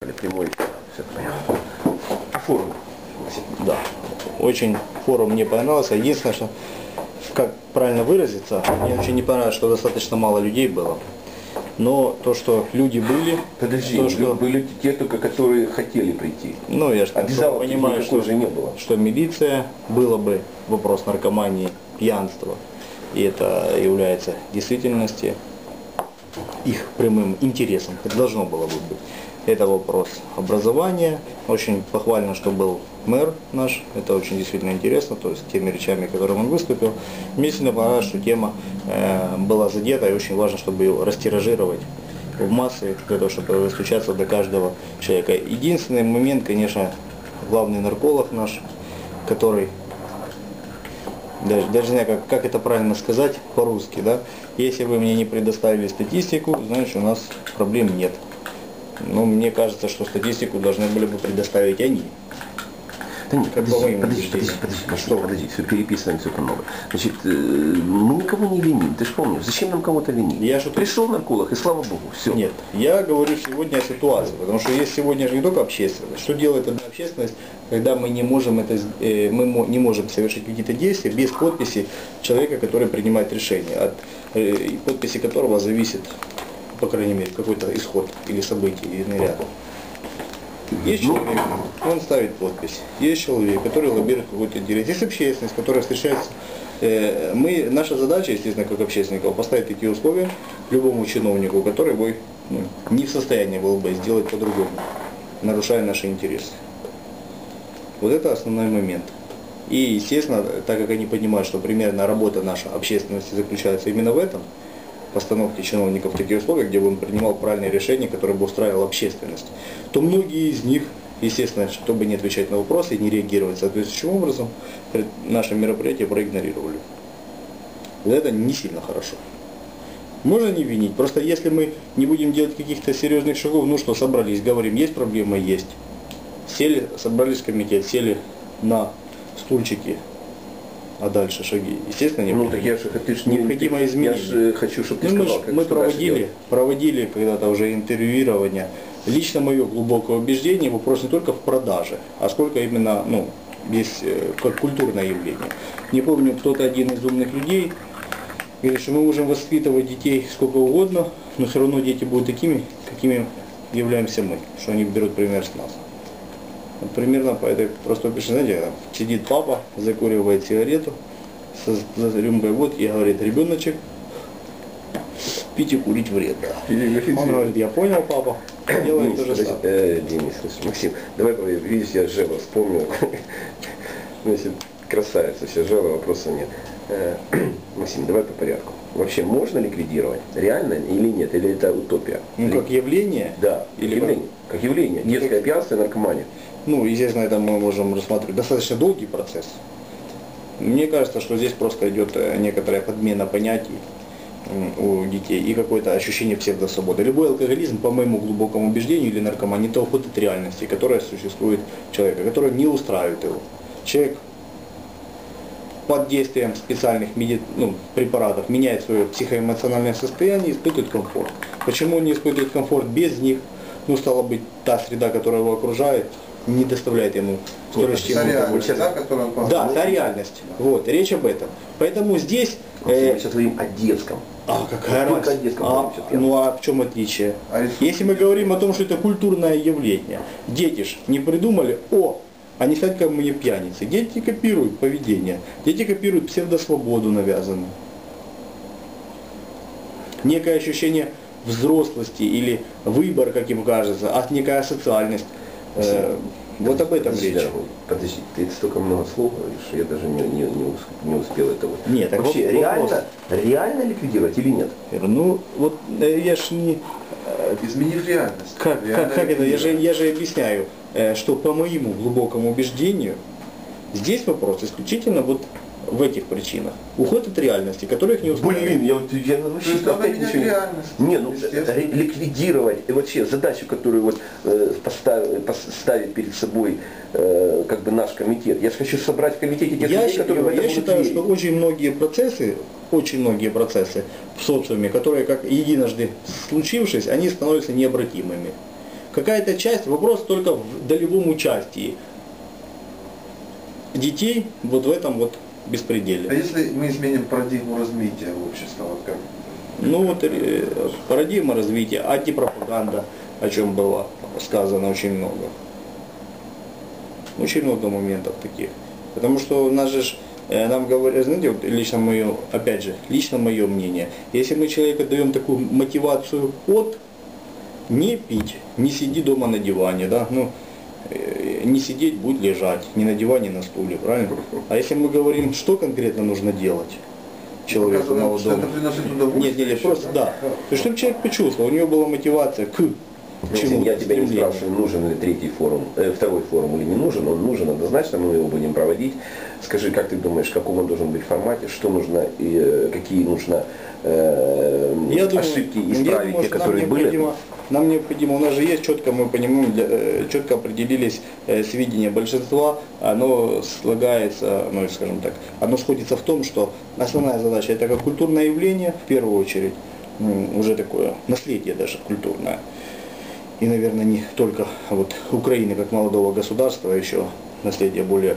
Прямой, все понятно. А форум? Да, очень форум мне понравился. Единственное, что, как правильно выразиться, мне очень не понравилось, что достаточно мало людей было. Но то, что люди были, Подожди, то, что, были те только, которые хотели прийти. ну я же понимаю, что, же не было. что милиция, было бы вопрос наркомании, пьянства, и это является действительности их прямым интересом. Это должно было бы быть. Это вопрос образования. Очень похвально, что был мэр наш. Это очень действительно интересно. То есть теми речами, которым он выступил. Мне сильно понравилось, что тема э, была задета. И очень важно, чтобы ее растиражировать в массы, для того, чтобы стучаться до каждого человека. Единственный момент, конечно, главный нарколог наш, который даже, даже не знаю, как, как это правильно сказать по-русски, да, если вы мне не предоставили статистику, значит у нас проблем нет. Но мне кажется, что статистику должны были бы предоставить они. Да нет, Как подожди, подожди, убеждениям. подожди, подожди, подожди, подожди, все переписываем, все по новой. Значит, э, мы никого не виним, ты же помнишь, зачем нам кого-то винить? Я же- Пришел нарколог, и слава богу, все. Нет, я говорю сегодня о ситуации, потому что есть сегодня же не только общественность. Что делает одна общественность, когда мы не можем это, э, мы не можем совершить какие-то действия без подписи человека, который принимает решение, от э, подписи которого зависит, по крайней мере, какой-то исход или событие, или ряд. Есть человек, он ставит подпись. Есть человек, который лоббирует какой-то интерес. Есть общественность, которая встречается. Э, Мы, наша задача, естественно, как общественников, поставить такие условия любому чиновнику, который бы ну, не в состоянии был бы сделать по-другому, нарушая наши интересы. Вот это основной момент. И, естественно, так как они понимают, что примерно работа нашей общественности заключается именно в этом, постановке чиновников в такие условия, где бы он принимал правильные решения, которые бы устраивал общественность, то многие из них, естественно, чтобы не отвечать на вопросы и не реагировать соответствующим образом, наше мероприятие проигнорировали. Это не сильно хорошо. Можно не винить. Просто если мы не будем делать каких-то серьезных шагов, ну что, собрались, говорим, есть проблема, есть. Сели, собрались в комитет, сели на стульчики, а дальше шаги. Естественно, не Ну так я же, ты ж не, Необходимо я изменить. же хочу, чтобы ты Ну, мы, сказал, ж- как мы проводили, проводили когда-то уже интервьюирование. Лично мое глубокое убеждение, вопрос не только в продаже, а сколько именно, ну, есть э, как культурное явление. Не помню, кто-то один из умных людей говорит, что мы можем воспитывать детей сколько угодно, но все равно дети будут такими, какими являемся мы, что они берут пример с нас. Вот примерно по этой простой причине, знаете, сидит папа, закуривает сигарету, за рюмкой водки и говорит, ребеночек, пить и курить вредно. Он говорит, я понял, папа, делаем Денис, то же самое. э, Денис, слушай, Максим, давай, поговорим. видишь, я Жева вспомнил. Значит, красавица, все Жева, вопросов нет. Э, Максим, давай по порядку. Вообще можно ликвидировать? Реально или нет? Или это утопия? Ну, как явление, Да, или как явление. Как явление. Ну, Детское пьянство и наркомания. Ну, естественно, это мы можем рассматривать достаточно долгий процесс. Мне кажется, что здесь просто идет э, некоторая подмена понятий у детей и какое-то ощущение псевдосвободы. Любой алкоголизм, по моему глубокому убеждению, или наркомания, это уход от реальности, которая существует человека, которая не устраивает его. Человек под действием специальных меди- ну, препаратов меняет свое психоэмоциональное состояние и испытывает комфорт. Почему он не испытывает комфорт без них? Ну, стало быть, та среда, которая его окружает, не доставляет ему ощутимого реальность, удовольствия. да, которую он Да, та реальность. Вот, речь об этом. Поэтому здесь... э, Мы сейчас говорим о детском. а какая разница? детском А, ну а в чем отличие? А если- мы говорим о том, что это культурное явление, дети ж не придумали, о, они стать как мне пьяницы. Дети копируют поведение, дети копируют псевдосвободу навязанную. Некое ощущение взрослости или выбор, как им кажется, а некая социальность. Э, вот об этом Подожди, речь. Подожди, ты столько много слов говоришь, что я даже не, не, не, ус- не успел этого. Нет, так Вообще, вот реально, реально ликвидировать или нет? Ну, вот э, я ж не... Изменив реальность. Как, Реально как, как это? Я же, я же объясняю, э, что по моему глубокому убеждению, здесь вопрос исключительно вот в этих причинах. Уход от реальности, которых не устраивает. Блин, я, вот- я есть надо опять ничего не- реальность, Не, ну естественно. ре- ликвидировать и вообще задачу, которую вот э, поставит перед собой э, как бы наш комитет. Я же хочу собрать в комитете тех Я, людей, которые считаю, это я считаю, верить. что очень многие процессы, очень многие процессы в социуме, которые как единожды случившись, они становятся необратимыми. Какая-то часть, вопрос только в долевом участии детей вот в этом вот А беспределе. если мы изменим парадигму развития общества, вот как? Ну вот э, парадигма развития, антипропаганда, о чем было сказано очень много. Очень много моментов таких. Потому что у нас же э, нам говорят, знаете, вот лично мое, опять же, лично мое мнение, если мы человеку даем такую мотивацию от, не пить, не сиди дома на диване, да, ну, не сидеть, будь лежать, не на диване, на стуле, правильно? А если мы говорим, что конкретно нужно делать человеку молодому? Нет, нет, нет, просто да. То есть, чтобы человек почувствовал, у него была мотивация к Максим, чему я тебя не спрашиваю, нужен ли третий форум, э, второй форум или не нужен, он нужен, однозначно мы его будем проводить. Скажи, как ты думаешь, в каком он должен быть формате, что нужно, и, э, какие нужно э, Я думаю, ошибки я исправить, думаю, те, которые были? Нам необходимо, у нас же есть четко, мы понимаем, э, четко определились э, сведения большинства, оно слагается, ну, скажем так, оно сходится в том, что основная задача это как культурное явление, в первую очередь, м, уже такое наследие даже культурное. И, наверное, не только вот Украины как молодого государства, а еще наследие более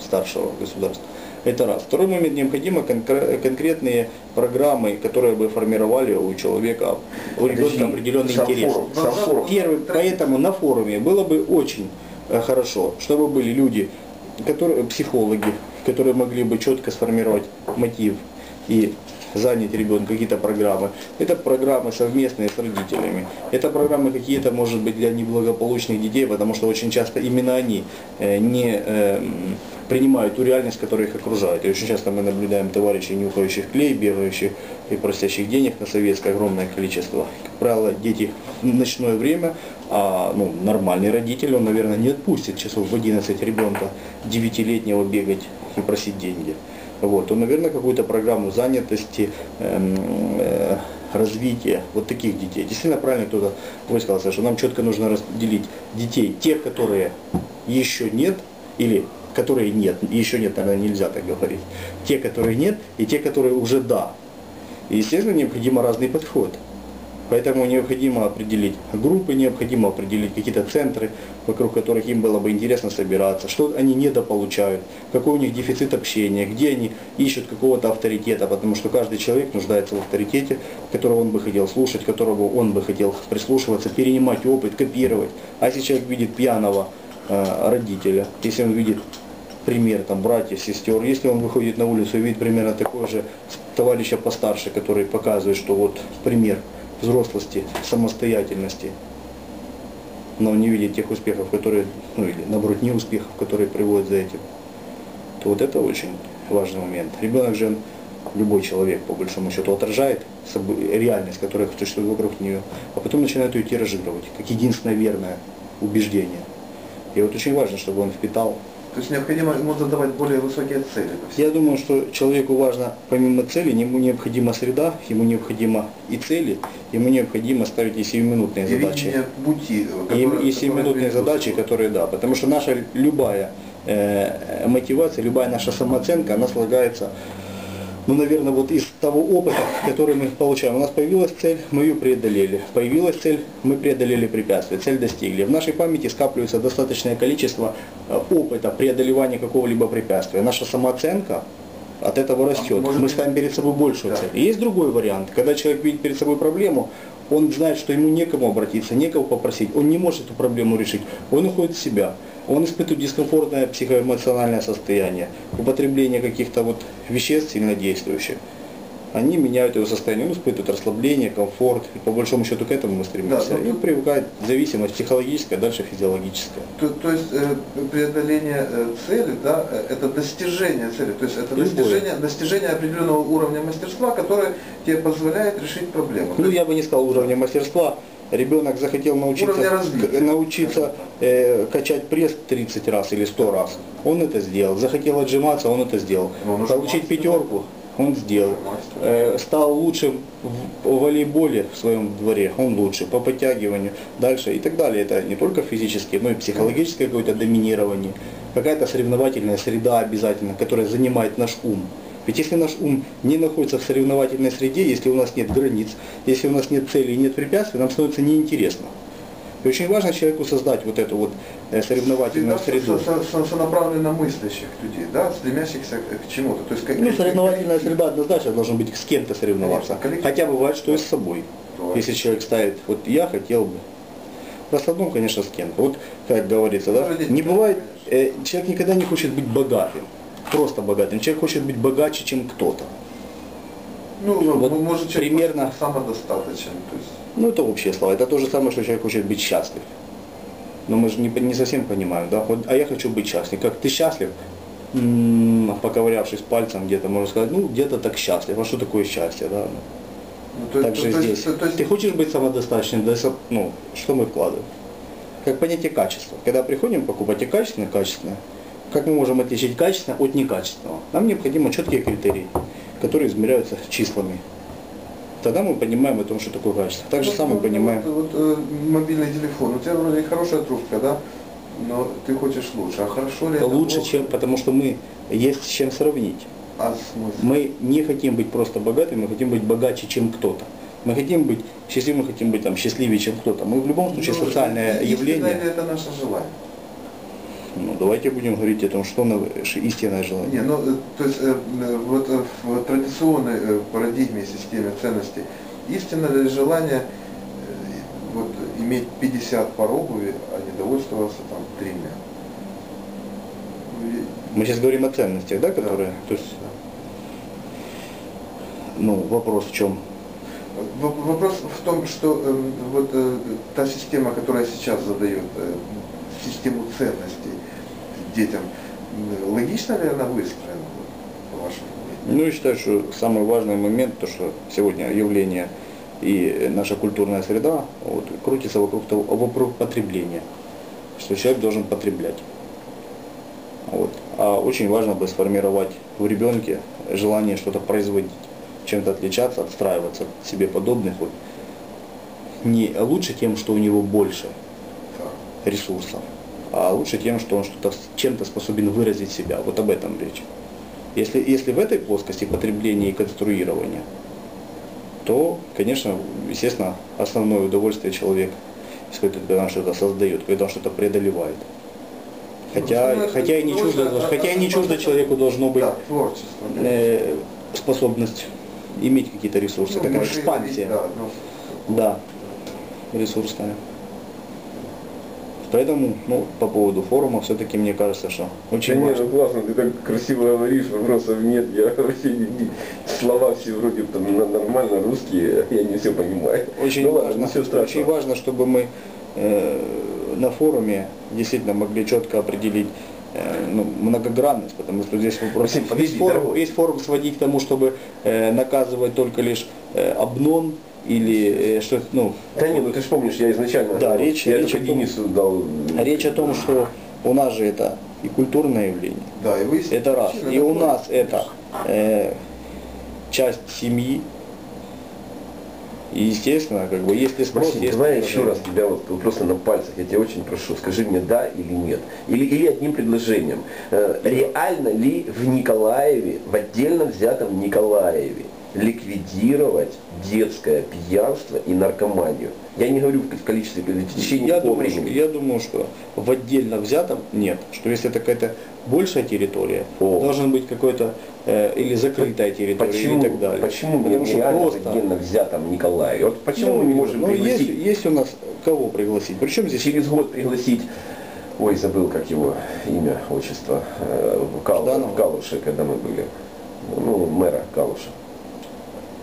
старшего государства. Это раз. Второй момент, необходимо конкре- конкретные программы, которые бы формировали у человека, у ребенка определенный интерес. форум. Первый, поэтому на форуме было бы очень э, хорошо, чтобы были люди, которые, психологи, которые могли бы четко сформировать мотив и занять ребенка какие-то программы. Это программы совместные с родителями. Это программы какие-то, может быть, для неблагополучных детей, потому что очень часто именно они э, не э, м, принимают ту реальность, которая их окружает. И очень часто мы наблюдаем товарищей, нюхающих клей, бегающих и просящих денег на советское огромное количество. Как правило, дети в ночное время, а ну, нормальный родитель, он, наверное, не отпустит часов в 11 ребенка 9-летнего бегать и просить деньги. Вот, то, наверное, какую-то программу занятости, эм, э, развития вот таких детей. Действительно, правильно кто-то высказался, что нам четко нужно разделить детей, тех, которые еще нет, или которые нет, еще нет, наверное, нельзя так говорить, те, которые нет, и те, которые уже да. И, естественно, необходимо разный подход. Поэтому необходимо определить группы, необходимо определить какие-то центры, вокруг которых им было бы интересно собираться, что они недополучают, какой у них дефицит общения, где они ищут какого-то авторитета, потому что каждый человек нуждается в авторитете, которого он бы хотел слушать, которого он бы хотел прислушиваться, перенимать опыт, копировать. А если человек видит пьяного э, родителя, если он видит пример там братьев, сестер, если он выходит на улицу и видит примерно такой же товарища постарше, который показывает, что вот пример взрослости, самостоятельности, но не видит тех успехов, которые, ну или наоборот не успехов, которые приводят за этим, то вот это очень важный момент. Ребенок же, любой человек, по большому счету, отражает реальность, которая существует вокруг нее, а потом начинает ее тиражировать, как единственное верное убеждение. И вот очень важно, чтобы он впитал То есть необходимо ему задавать более высокие цели. я думаю, что человеку важно, помимо цели, ему необходима среда, ему необходимо и цели, ему необходимо ставить и сиюминутные И задачи. пути, И, которое- и сиюминутные задачи, которые, да, потому что наша любая э, мотивация, любая наша самооценка, она слагается, ну, наверное, вот из того опыта, который мы получаем. У нас появилась цель, мы ее преодолели. Появилась цель, мы преодолели препятствие, цель достигли. В нашей памяти скапливается достаточное количество э, опыта преодолевания какого-либо препятствия. Наша самооценка от этого растет. может Мы ставим перед собой большую Да. цель. И есть другой вариант. Когда человек видит перед собой проблему, он знает, что ему некому обратиться, некого попросить, он не может эту проблему решить, он уходит в себя, он испытывает дискомфортное психоэмоциональное состояние, употребление каких-то вот веществ сильнодействующих. Они меняют его состояние, он испытывает расслабление, комфорт, и по большому счету к этому мы стремимся. Да, ну, и привыкает зависимость психологическая, дальше физиологическая. То, то есть э, преодоление э, цели, да, э, это достижение цели, то есть это Любое. достижение, достижение определенного уровня мастерства, которое тебе позволяет решить проблему. Ну, я бы не сказал уровня мастерства. Ребенок захотел научиться, научиться э, качать пресс 30 раз или 100 раз. Он это сделал. Захотел отжиматься, он это сделал. Он Получить пятерку, он сделал. Э, стал лучшим в волейболе в своем дворе, он лучше, по подтягиванию, дальше и так далее. Это не только физически, но и психологическое какое-то доминирование. Какая-то соревновательная среда обязательно, которая занимает наш ум. Ведь если наш ум не находится в соревновательной среде, если у нас нет границ, если у нас нет целей и нет препятствий, нам становится неинтересно. И очень важно человеку создать вот эту вот э, соревновательную среду. со- со- со- сонаправленно мыслящих людей, да, стремящихся к чему-то. То есть, как- Ну, соревновательная среда однозначно должен быть с кем-то соревноваться. Конечно. Хотя бывает, что и с собой. Да. Если человек ставит, вот я хотел бы. В основном, конечно, с кем-то. Вот, как говорится, да, не бывает, э, человек никогда не хочет быть богатым, просто богатым. Человек хочет быть богаче, чем кто-то. Ну, Вот может, человек примерно- самодостаточен. То есть, Ну, это общие слова. Это то же самое, что человек хочет быть счастлив. Но мы же не, не совсем понимаем, да? А я хочу быть счастлив. Как ты счастлив? М, поковырявшись пальцем где-то, можно сказать, ну, где-то так счастлив. А что такое счастье, да? ну, то, Так то- же то здесь. то- то Ты хочешь быть самодостаточным, да, ну, что мы вкладываем? Как понятие качества. Когда приходим покупать и качественное, качественное, как мы можем отличить качественное от некачественного? Нам необходимы четкие критерии, которые измеряются числами. Тогда мы понимаем о том, что такое качество. Так же Ну, самое ну, понимаем. Вот, вот, э, мобильный телефон. У тебя вроде хорошая трубка, да? Но ты хочешь лучше. А хорошо ли это? лучше, чем, потому что мы есть с чем сравнить. А смысл? Мы не хотим быть просто богатыми, мы хотим быть богаче, чем кто-то. Мы хотим быть счастливыми, мы хотим быть там, счастливее, чем кто-то. Мы в любом случае Ну, социальное явление. это наше желание? Ну, давайте будем говорить о том, что на- ш- истинное желание. Не, ну, э, то есть э, э, вот в традиционной парадигме системе ценностей истинно ли желание вот, иметь 50 пар обуви, а не довольствоваться там тремя? Мы сейчас говорим о ценностях, да, которые. То есть, ну, вопрос в чем? Вопрос в том, что э, вот э, та система, которая сейчас задает э, систему ценностей детям, логично ли она выстроена, по вашему мнению? Ну, я считаю, что самый важный момент, то, что сегодня явление и наша культурная среда вот, крутится вокруг, того, вокруг потребления, что человек должен потреблять. Вот. А очень важно бы сформировать в ребенке желание что-то производить, чем-то отличаться, отстраиваться от себе подобных. Вот. Не лучше тем, что у него больше ресурсов, а лучше тем, что он что-то чем-то способен выразить себя. Вот об этом речь. Если, если в этой плоскости потребления и конструирования, то, конечно, естественно, основное удовольствие человек испытывает, когда он что-то создает, когда он что-то преодолевает. Хотя, Ну, хотя, и не чуждо, удовольствие, хотя и не чуждо человеку должно быть Да, творчество. э, способность иметь какие-то ресурсы, Ну, такая экспансия. Да, ну, Да, ресурсная. Поэтому, ну, по поводу форума, все-таки мне кажется, что очень Да важно. ну классно, ты так красиво говоришь, вопросов нет, я вообще не- слова все вроде там нормально русские, я не все понимаю. Очень, ну ладно, важно, ничего страшного. очень важно, чтобы мы э, на форуме действительно могли четко определить э, ну, многогранность, потому что здесь вопрос, весь, форум, весь форум сводить к тому, чтобы э, наказывать только лишь э, обнон или э, что ну, Да нет, ну ты же помнишь, я изначально Да, речь- я речь о том- дал. речь о том, что у нас же это и культурное явление, да, и выяснить Это раз. И у нас это э, часть семьи. И естественно, как бы, если спрос, Максим, есть давай еще раз тебя вот, вот просто на пальцах, я тебя очень прошу, скажи мне да или нет. Или, или одним предложением. Э, реально ли в Николаеве, в отдельно взятом Николаеве, ликвидировать детское пьянство и наркоманию? Я не говорю в количестве в течение Я думаю, что, времени. я думаю, что в отдельно взятом нет. Что если это какая-то большая территория, О. должен быть какой-то э, или закрытая территория Почему, и так далее. почему Потому не что просто... отдельно взятом Николаеве? Вот почему Ну, мы не можем ну, есть, пригласить, есть у нас кого пригласить? Причем здесь через год пригласить, ой, забыл, как его имя, отчество, э, в Кал- Жданов? в Калуше, когда мы были, ну, мэра Калуша.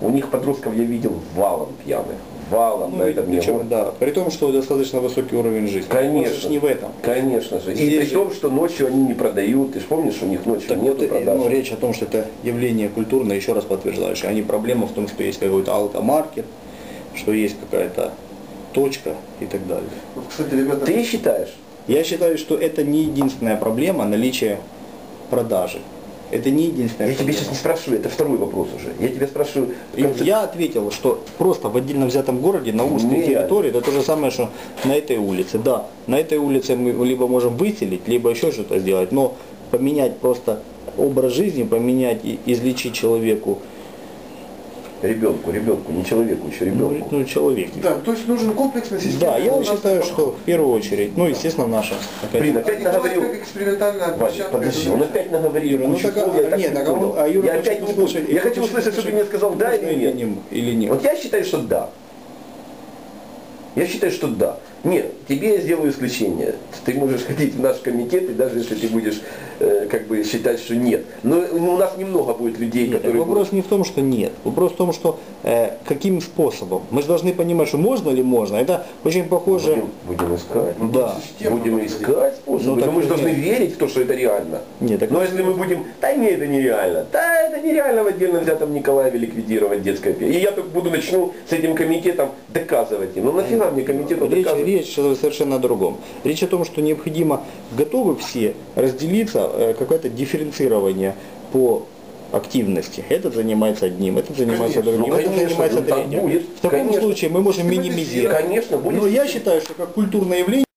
У них подростков я видел валом пьяных, валом ну, на этом причем, не да, при том, что достаточно высокий уровень жизни. Конечно. ж не в этом. Конечно же. И Здесь при же- том, что ночью они не продают, ты же помнишь, у них ночью Так нет вот, э, продаж. ну, речь о том, что это явление культурное, еще раз подтверждаешь. Не проблема в том, что есть какой-то алкомаркет, что есть какая-то точка и так далее. Вот, кстати, ребята, Ты считаешь? Я считаю, что это не единственная проблема наличия продажи. Это не единственная Я проблема. сейчас не спрашиваю, это второй вопрос уже. Я тебя спрашиваю, концеп- Я ответил, что просто в отдельно взятом городе, на узкой Нет. территории, это то же самое, что на этой улице. Да, на этой улице мы либо можем выселить, либо еще что-то сделать, но поменять просто образ жизни, поменять и излечить человеку Ребенку, ребенку, не человеку, еще Ну, ребенку. ну, человек. Да, то есть нужен комплексный система. Да, я считаю, что в первую очередь, ну, естественно, наша. опять Блин, же. опять наговорил. экспериментальная площадка. подожди, он опять наговорил. Ну, так, слов, а, я так нет, не так, а понял. он- а Юра Я опять не услышать-. Я хочу услышать, чтобы ты мне сказал да или нет. Или нет. Вот я считаю, что да. Я считаю, что да. Нет, тебе я сделаю исключение. Ты можешь ходить в наш комитет, и даже если ты будешь как бы считать, что нет. Но у нас немного будет людей, Нет, которые вопрос не в том, что нет. Вопрос в том, что э, каким способом. Мы же должны понимать, что можно ли можно. Это очень похоже. будем, будем искать. Ну, Да. система Будем искать способы. Ну, но так мы же должны нет. верить в то, что это реально. Нет, так- Но если мы будем, да не, это нереально, да это нереально в отдельно взятом Николаеве ликвидировать детское пение. И я только буду начну с этим комитетом доказывать им. Ну нафига мне комитету Речь, доказывать? речь совершенно о другом. Речь о том, что необходимо, готовы все разделиться, э, какое-то дифференцирование по активности. Этот занимается одним, этот занимается Конечно, другим, ну, этот конечно, занимается ну, третьим. будет, В таком конечно. случае мы можем минимизировать. Конечно, будет Но я считаю, что как культурное явление